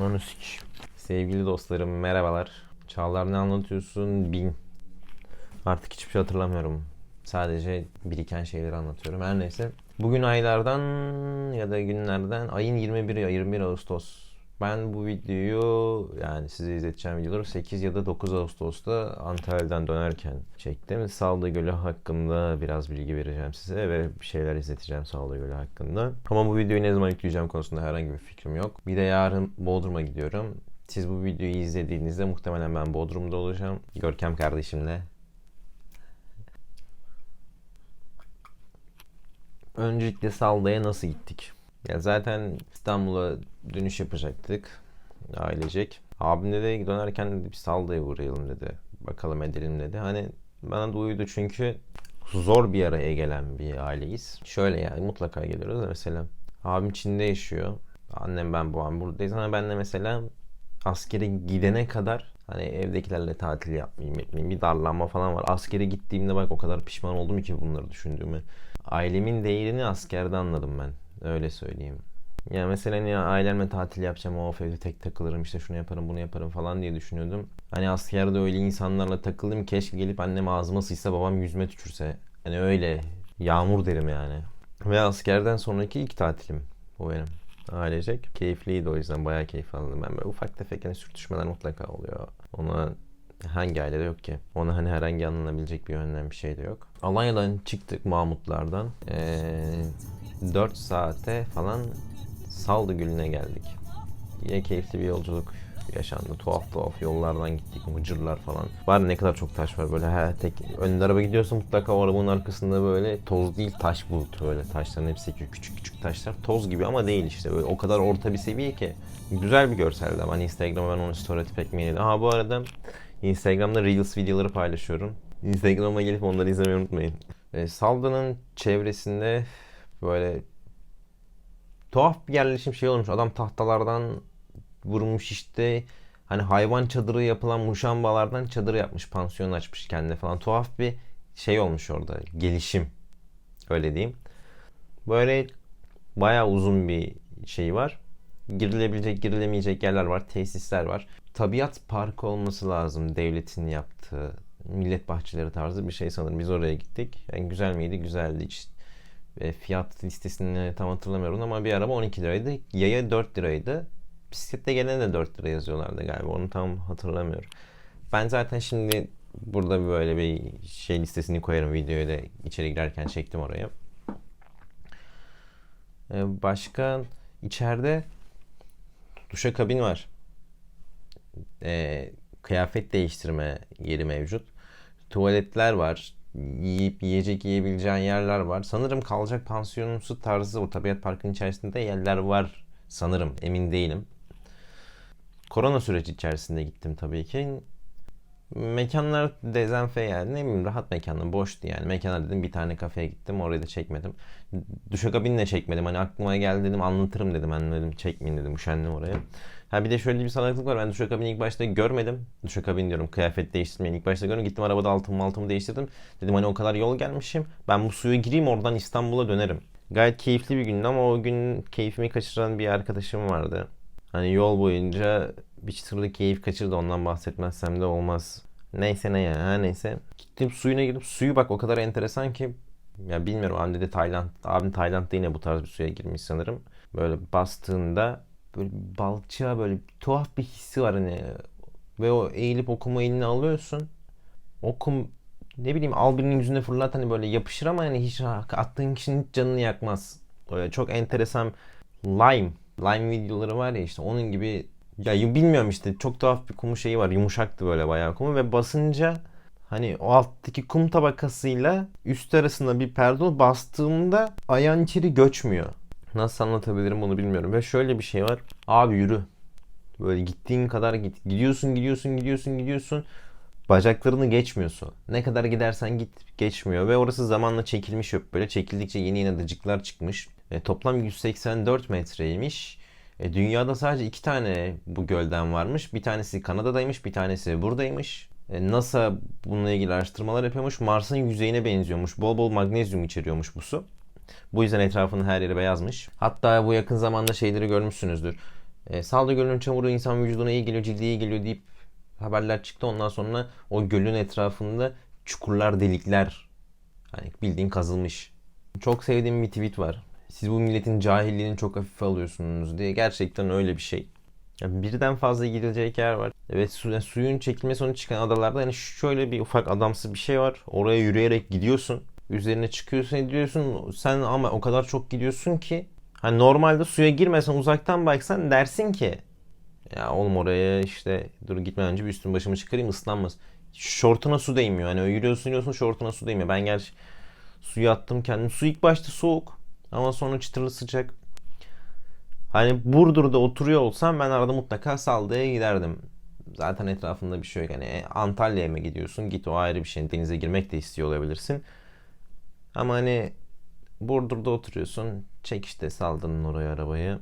Ananı sik. Sevgili dostlarım merhabalar. Çağlar ne anlatıyorsun? Bin. Artık hiçbir şey hatırlamıyorum. Sadece biriken şeyleri anlatıyorum. Her neyse. Bugün aylardan ya da günlerden ayın 21'i 21 Ağustos. Ben bu videoyu yani size izleteceğim videoları 8 ya da 9 Ağustos'ta Antalya'dan dönerken çektim. Salda Gölü hakkında biraz bilgi vereceğim size ve bir şeyler izleteceğim Salda Gölü hakkında. Ama bu videoyu ne zaman yükleyeceğim konusunda herhangi bir fikrim yok. Bir de yarın Bodrum'a gidiyorum. Siz bu videoyu izlediğinizde muhtemelen ben Bodrum'da olacağım. Görkem kardeşimle. Öncelikle Salda'ya nasıl gittik? Ya zaten İstanbul'a dönüş yapacaktık ailecek. Abim dedi dönerken dedi bir Salda'ya uğrayalım dedi. Bakalım edelim dedi. Hani bana da uydu çünkü zor bir araya gelen bir aileyiz. Şöyle yani mutlaka geliyoruz mesela abim Çin'de yaşıyor. Annem ben babam buradayız ama ben de mesela askere gidene kadar hani evdekilerle tatil yapmayayım etmeyeyim bir darlanma falan var. Askere gittiğimde bak o kadar pişman oldum ki bunları düşündüğümü. Ailemin değerini askerde anladım ben. Öyle söyleyeyim. Ya mesela hani ailemle tatil yapacağım o evde tek takılırım işte şunu yaparım bunu yaparım falan diye düşünüyordum. Hani askerde öyle insanlarla takıldım keşke gelip annem ağzıma sıçsa babam yüzüme tükürse. Hani öyle yağmur derim yani. Ve askerden sonraki ilk tatilim bu benim. Ailecek. Keyifliydi o yüzden bayağı keyif aldım. Ben böyle ufak tefek hani sürtüşmeler mutlaka oluyor. Ona hangi ailede yok ki? Ona hani herhangi anlanabilecek bir yönden bir şey de yok. Alanya'dan çıktık Mahmutlardan. Ee, 4 saate falan Saldı Gölü'ne geldik. Yine keyifli bir yolculuk yaşandı. Tuhaf tuhaf yollardan gittik. Mıcırlar falan. Var ne kadar çok taş var böyle her tek önünde araba gidiyorsa mutlaka o arabanın arkasında böyle toz değil taş bulut böyle taşların hepsi küçük küçük taşlar toz gibi ama değil işte böyle o kadar orta bir seviye ki güzel bir görseldi ama hani Instagram'a ben onu story atıp ekmeğini Aha bu arada Instagram'da Reels videoları paylaşıyorum. Instagram'a gelip onları izlemeyi unutmayın. E, Salda'nın çevresinde böyle tuhaf bir yerleşim şey olmuş. Adam tahtalardan vurmuş işte hani hayvan çadırı yapılan muşambalardan çadır yapmış, pansiyon açmış kendine falan. Tuhaf bir şey olmuş orada. Gelişim. Öyle diyeyim. Böyle bayağı uzun bir şey var. Girilebilecek, girilemeyecek yerler var, tesisler var. Tabiat parkı olması lazım devletin yaptığı. Millet bahçeleri tarzı bir şey sanırım. Biz oraya gittik. Yani güzel miydi? Güzeldi. İşte e, fiyat listesini tam hatırlamıyorum ama bir araba 12 liraydı. Yaya 4 liraydı. Bisiklette gelene de 4 lira yazıyorlardı galiba. Onu tam hatırlamıyorum. Ben zaten şimdi burada böyle bir şey listesini koyarım videoya da içeri girerken çektim oraya. Ee, başka içeride duşakabin var. Ee, kıyafet değiştirme yeri mevcut. Tuvaletler var. Yiyip yiyecek yiyebileceğin yerler var. Sanırım kalacak pansiyonumsu tarzı o tabiat parkının içerisinde yerler var. Sanırım emin değilim. Korona süreci içerisinde gittim tabii ki. Mekanlar dezenfe yani ne bileyim rahat mekanlar boştu yani. Mekana dedim bir tane kafeye gittim orayı da çekmedim. Duşakabinle çekmedim hani aklıma geldi dedim anlatırım dedim ben dedim çekmeyin dedim üşendim oraya. Ha bir de şöyle bir salaklık var ben duşakabini ilk başta görmedim. Duşakabin diyorum kıyafet değiştirmeyi ilk başta görmedim. Gittim arabada altımı altımı değiştirdim. Dedim hani o kadar yol gelmişim ben bu suya gireyim oradan İstanbul'a dönerim. Gayet keyifli bir gündü ama o gün keyfimi kaçıran bir arkadaşım vardı. Hani yol boyunca bir çıtırlı keyif kaçırdı ondan bahsetmezsem de olmaz. Neyse ne ya her neyse. Gittim suyuna girdim. Suyu bak o kadar enteresan ki ya bilmiyorum abi dedi Tayland. Abim Tayland'da yine bu tarz bir suya girmiş sanırım. Böyle bastığında böyle balçığa böyle tuhaf bir hissi var hani. Ve o eğilip okumu eline alıyorsun. Okum ne bileyim al birinin yüzüne fırlat hani böyle yapışır ama yani hiç attığın kişinin hiç canını yakmaz. Böyle çok enteresan lime. Lime videoları var ya işte onun gibi ya bilmiyorum işte çok tuhaf bir kumu şeyi var. Yumuşaktı böyle bayağı kumu ve basınca hani o alttaki kum tabakasıyla üst arasında bir perde bastığımda ayağın içeri göçmüyor. Nasıl anlatabilirim bunu bilmiyorum. Ve şöyle bir şey var. Abi yürü. Böyle gittiğin kadar git. Gidiyorsun gidiyorsun gidiyorsun gidiyorsun. Bacaklarını geçmiyorsun. Ne kadar gidersen git geçmiyor. Ve orası zamanla çekilmiş yok. Böyle çekildikçe yeni yeni adacıklar çıkmış. E, toplam 184 metreymiş. E, dünyada sadece iki tane bu gölden varmış. Bir tanesi Kanada'daymış, bir tanesi buradaymış. E, NASA bununla ilgili araştırmalar yapıyormuş. Mars'ın yüzeyine benziyormuş. Bol bol magnezyum içeriyormuş bu su. Bu yüzden etrafının her yeri beyazmış. Hatta bu yakın zamanda şeyleri görmüşsünüzdür. E, Salda Gölü'nün çamuru insan vücuduna iyi geliyor, cilde iyi geliyor deyip haberler çıktı. Ondan sonra o gölün etrafında çukurlar, delikler hani bildiğin kazılmış. Çok sevdiğim bir tweet var. Siz bu milletin cahilliğini çok hafife alıyorsunuz diye. Gerçekten öyle bir şey. Yani birden fazla gidilecek yer var. Ve su, yani suyun çekilme sonu çıkan adalarda hani şöyle bir ufak adamsı bir şey var. Oraya yürüyerek gidiyorsun. Üzerine çıkıyorsun ediyorsun. Sen ama o kadar çok gidiyorsun ki hani normalde suya girmesen uzaktan baksan dersin ki ya oğlum oraya işte dur gitmeden önce bir üstüm başımı çıkarayım ıslanmaz. Şortuna su değmiyor. Hani yürüyorsun yürüyorsun şortuna su değmiyor. Ben gerçi suya attım kendim. Su ilk başta soğuk ama sonra çıtırlı sıcak. Hani Burdur'da oturuyor olsam ben arada mutlaka Saldı'ya giderdim. Zaten etrafında bir şey yok. Hani Antalya'ya mı gidiyorsun? Git o ayrı bir şey. Denize girmek de istiyor olabilirsin. Ama hani Burdur'da oturuyorsun. Çek işte Saldı'nın oraya arabayı.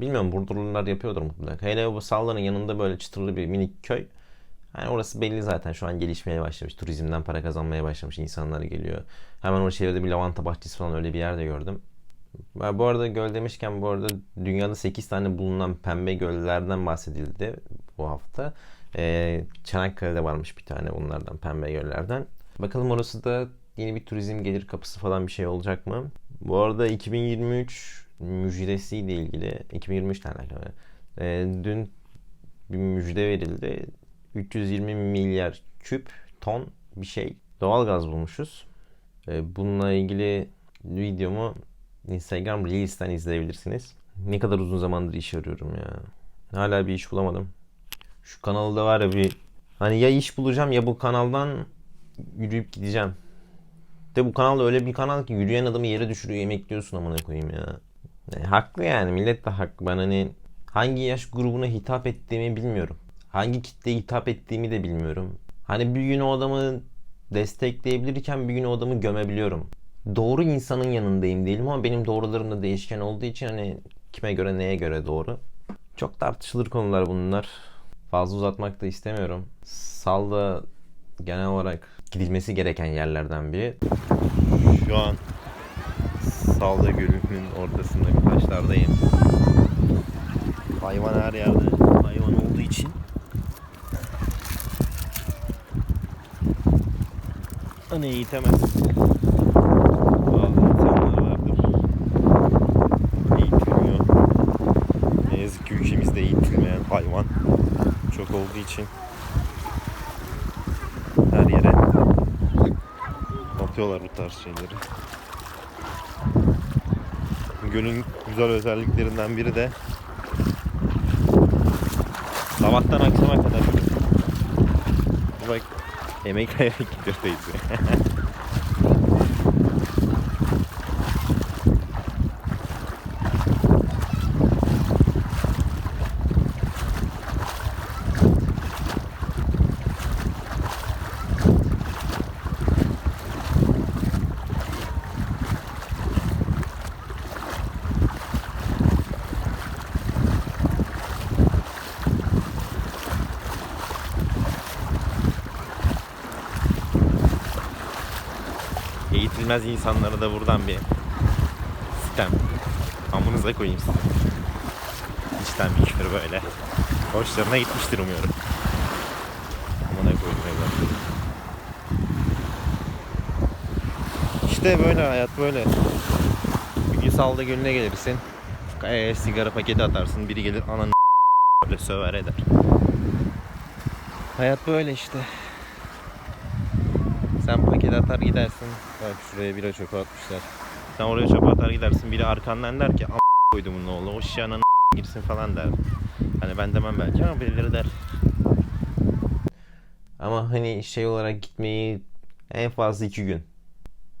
Bilmiyorum Burdurlular yapıyordur mutlaka. Hele bu Saldı'nın yanında böyle çıtırlı bir minik köy. Hani orası belli zaten şu an gelişmeye başlamış. Turizmden para kazanmaya başlamış. insanlar geliyor. Hemen o şehirde bir lavanta bahçesi falan öyle bir yerde gördüm. Bu arada göl demişken bu arada dünyada 8 tane bulunan pembe göllerden bahsedildi bu hafta. Ee, Çanakkale'de varmış bir tane bunlardan pembe göllerden. Bakalım orası da yeni bir turizm gelir kapısı falan bir şey olacak mı? Bu arada 2023 müjdesiyle ilgili 2023 ile. Ee, dün bir müjde verildi. 320 milyar küp ton bir şey doğal gaz bulmuşuz. Ee, bununla ilgili videomu Instagram Reels'ten izleyebilirsiniz. Ne kadar uzun zamandır iş arıyorum ya. Hala bir iş bulamadım. Şu kanalda var ya bir hani ya iş bulacağım ya bu kanaldan yürüyüp gideceğim. De bu kanal öyle bir kanal ki yürüyen adamı yere düşürüyor emekliyorsun amına koyayım ya. E, haklı yani millet de haklı. Ben hani hangi yaş grubuna hitap ettiğimi bilmiyorum. Hangi kitleye hitap ettiğimi de bilmiyorum. Hani bir gün o adamı destekleyebilirken bir gün o adamı gömebiliyorum. Doğru insanın yanındayım değilim ama benim doğrularım da değişken olduğu için hani kime göre neye göre doğru. Çok tartışılır konular bunlar. Fazla uzatmak da istemiyorum. Salda genel olarak gidilmesi gereken yerlerden biri. Şu an Salda Gölü'nün ortasındaki taşlardayım. Hayvan her yerde hayvan olduğu için hani eğitemez. Bazı. Eğitilmiyor. Ne yazık ki ülkemizde eğitilmeyen hayvan çok olduğu için her yere atıyorlar bu tarz şeyleri. Gölün güzel özelliklerinden biri de sabahtan akşama kadar bak emek gidiyor teyze. Eğitilmez insanlara da buradan bir sistem. Amınıza koyayım sizi. İçten bir küfür böyle. Hoşlarına gitmiştir umuyorum. Amına koyayım evlatlarım. İşte böyle hayat böyle. Bir gün salda gölüne gelirsin. Kayaya sigara paketi atarsın. Biri gelir ananı böyle söver eder. Hayat böyle işte. Sen paket atar gidersin. Bak şuraya bira çöpe atmışlar. Sen oraya çöpe atar gidersin. Biri arkandan der ki am koydum bunun oğlu. O şişe ananı girsin falan der. Hani ben demem belki ama birileri der. Ama hani şey olarak gitmeyi en fazla iki gün.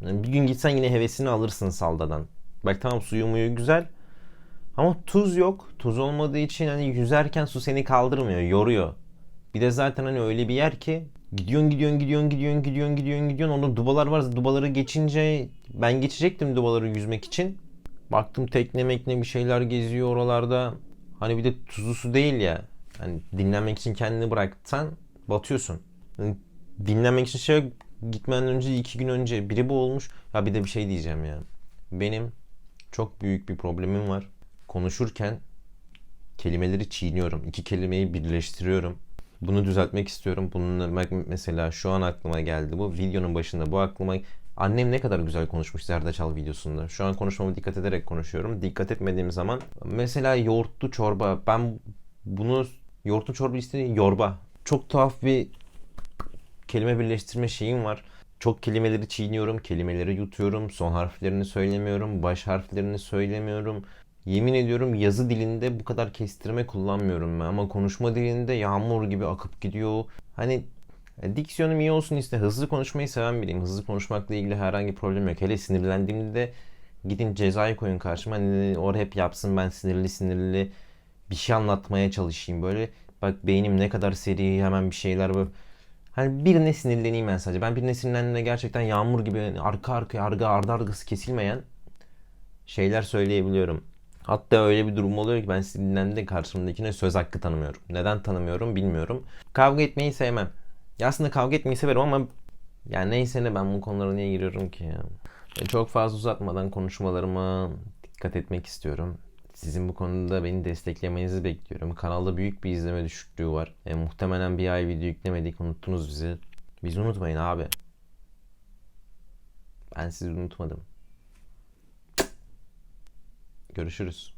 Yani bir gün gitsen yine hevesini alırsın saldadan. Bak tamam suyu muyu güzel. Ama tuz yok. Tuz olmadığı için hani yüzerken su seni kaldırmıyor, yoruyor. Bir de zaten hani öyle bir yer ki gidiyorsun gidiyorsun gidiyorsun gidiyorsun gidiyorsun gidiyorsun gidiyorsun. Orada dubalar var. Dubaları geçince ben geçecektim dubaları yüzmek için. Baktım tekne mekne bir şeyler geziyor oralarda. Hani bir de tuzlu su değil ya. Hani dinlenmek için kendini bıraksan batıyorsun. Yani dinlenmek için şey gitmeden önce iki gün önce biri bu olmuş. Ya bir de bir şey diyeceğim ya. Benim çok büyük bir problemim var. Konuşurken kelimeleri çiğniyorum. İki kelimeyi birleştiriyorum. Bunu düzeltmek istiyorum. Bunun mesela şu an aklıma geldi bu. Videonun başında bu aklıma Annem ne kadar güzel konuşmuş Zerdeçal videosunda. Şu an konuşmama dikkat ederek konuşuyorum. Dikkat etmediğim zaman mesela yoğurtlu çorba. Ben bunu yoğurtlu çorba istediğim yorba. Çok tuhaf bir kelime birleştirme şeyim var. Çok kelimeleri çiğniyorum, kelimeleri yutuyorum, son harflerini söylemiyorum, baş harflerini söylemiyorum. Yemin ediyorum yazı dilinde bu kadar kestirme kullanmıyorum ben ama konuşma dilinde yağmur gibi akıp gidiyor. Hani e, diksiyonum iyi olsun iste. Hızlı konuşmayı seven biriyim. Hızlı konuşmakla ilgili herhangi bir problem yok. Hele sinirlendiğimde de gidin cezayı koyun karşıma. Hani o hep yapsın ben sinirli sinirli bir şey anlatmaya çalışayım. Böyle bak beynim ne kadar seri hemen bir şeyler böyle. Hani birine sinirleneyim ben sadece. Ben birine sinirlendiğimde gerçekten yağmur gibi arka arkaya arga ardı arkası kesilmeyen şeyler söyleyebiliyorum. Hatta öyle bir durum oluyor ki ben sinirlendiğimde karşımdakine söz hakkı tanımıyorum. Neden tanımıyorum bilmiyorum. Kavga etmeyi sevmem. Ya aslında kavga etmeyi severim ama yani neyse ne ben bu konulara niye giriyorum ki ya. E, Çok fazla uzatmadan konuşmalarıma dikkat etmek istiyorum. Sizin bu konuda beni desteklemenizi bekliyorum. Kanalda büyük bir izleme düşüklüğü var. E, muhtemelen bir ay video yüklemedik, unuttunuz bizi. Bizi unutmayın abi. Ben sizi unutmadım. Görüşürüz.